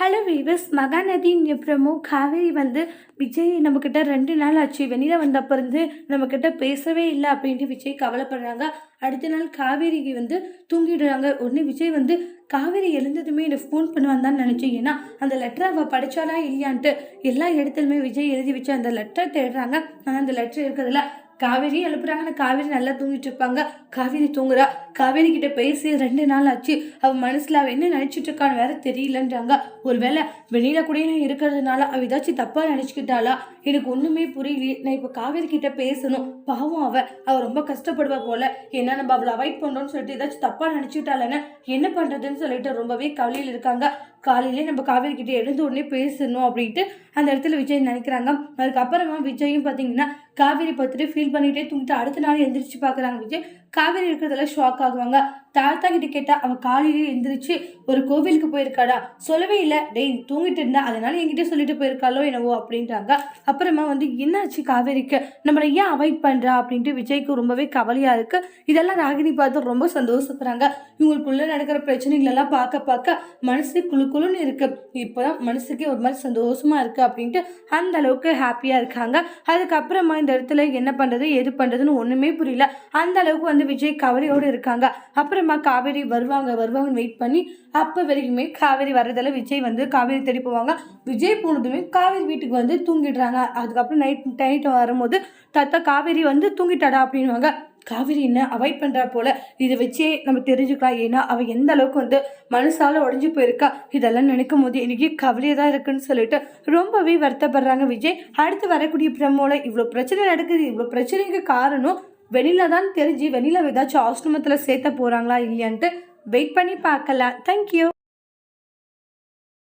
Hello viewers மகாநதியின் அப்புறமும் காவேரி வந்து விஜய் நம்மக்கிட்ட ரெண்டு நாள் ஆச்சு வெளியில் வந்தப்போ இருந்து நம்மக்கிட்ட பேசவே இல்லை அப்படின்ட்டு விஜய் கவலைப்படுறாங்க. அடுத்த நாள் காவேரிக்கு வந்து தூங்கிடுறாங்க. உடனே விஜய் வந்து காவேரி எழுந்ததுமே எனக்கு ஃபோன் பண்ணுவான்னு தான் நினச்சேன். ஏன்னா அந்த லெட்டரை அவள் படித்தாலா இல்லையான்ட்டு எல்லா இடத்துலையுமே விஜய் எழுதி வச்சு அந்த லெட்டரை தேடுறாங்க. ஆனால் அந்த லெட்டர் இருக்கிறதுல காவேரி எழுப்புறாங்க. காவேரி நல்லா தூங்கிட்டு இருப்பாங்க. காவேரி தூங்குறா. காவேரி கிட்ட பேசி ரெண்டு நாள் ஆச்சு. அவள் மனசில் அவள் என்ன நினச்சிட்டு இருக்கான்னு வேற தெரியலன்றாங்க. ஒருவேளை வெளியில கூட நான் இருக்கிறதுனால அவள் ஏதாச்சும் தப்பாக நினச்சிக்கிட்டாளா? எனக்கு ஒன்றுமே புரியலையே. நான் இப்போ காவேரி கிட்ட பேசணும். பாவம் அவள் அவள் ரொம்ப கஷ்டப்படுவா போல. ஏன்னா நம்ம அவளை அவாய்ட் பண்ணுறோன்னு சொல்லிட்டு ஏதாச்சும் தப்பாக நினைச்சுட்டாளன்னு என்ன பண்ணுறதுன்னு சொல்லிட்டு ரொம்பவே கவலையில் இருக்காங்க. காலையிலே நம்ம காவேரி கிட்ட எழுந்த உடனே பேசணும் அப்படின்ட்டு அந்த இடத்துல விஜய் நினைக்கிறாங்க. அதுக்கப்புறமா விஜயும் பார்த்தீங்கன்னா காவேரி பார்த்துட்டு ஃபீல் பண்ணிகிட்டே தூங்கிட்டு அடுத்த நாள் எந்திரிச்சு பார்க்குறாங்க விஜய். காவேரி இருக்கிறதுல ஷாக் ஆகுவாங்க. தாத்தா கிட்ட கேட்டால் அவ காலையிலே எந்திரிச்சு ஒரு கோவிலுக்கு போயிருக்காடா? சொல்லவே இல்லை. டெய் தூங்கிட்டு இருந்தா அதனால என்கிட்ட சொல்லிட்டு போயிருக்காளோ என்னவோ? அப்படின்றாங்க. அப்புறமா வந்து என்னாச்சு காவேரிக்கு? நம்மளை ஏன் அவாய்ட் பண்ணுறா அப்படின்ட்டு விஜய்க்கு ரொம்பவே கவலையாக இருக்குது இதெல்லாம் ராகினி பார்த்து ரொம்ப சந்தோஷப்படுறாங்க. இவங்களுக்குள்ளே நடக்கிற பிரச்சனைகளெல்லாம் பார்க்க பார்க்க மனசு குழு குழுன்னு இருக்கு இப்போதான் மனசுக்கே ஒரு மாதிரி சந்தோஷமாக இருக்குது அப்படின்ட்டு அந்த அளவுக்கு ஹாப்பியாக இருக்காங்க. அதுக்கப்புறமா இந்த இடத்துல என்ன பண்ணுறது எது பண்ணுறதுன்னு ஒன்றுமே புரியல. அந்த அளவுக்கு வந்து விஜய் கவலையோடு இருக்காங்க. அப்புறமா காவேரி வருவாங்க வருவாங்கன்னு வெயிட் பண்ணி அப்போ வரைக்குமே காவேரி வர்றதில் விஜய் வந்து காவேரி தேடி போவாங்க. விஜய் போனதுமே காவேரி வீட்டுக்கு வந்து தூங்கிடுறாங்க. அதுக்கப்புறம் நைட் நைட்டு வரும்போது தத்தா காவேரி வந்து தூங்கிட்டாடா அப்படின்வாங்க காவேரி என்ன அவாய்ட் பண்ணுறா போல இதை வச்சே நம்ம தெரிஞ்சுக்கலாம். ஏன்னா அவள் எந்த அளவுக்கு வந்து மனசால் உடஞ்சி போயிருக்கா? இதெல்லாம் நினைக்கும் போது இன்றைக்கி கவலையாக தான் இருக்குன்னு சொல்லிட்டு ரொம்பவே வருத்தப்படுறாங்க விஜய். அடுத்து வரக்கூடிய பிரமோல இவ்வளோ பிரச்சனை நடக்குது இவ்வளோ பிரச்சனைக்கு காரணம் வெளியில தான் தெரிஞ்சு வெளியில ஏதாச்சும் ஆசிரமத்தில் சேர்த்த போகிறாங்களா இல்லையான்ட்டு வெயிட் பண்ணி பார்க்கலாம். தேங்க்யூ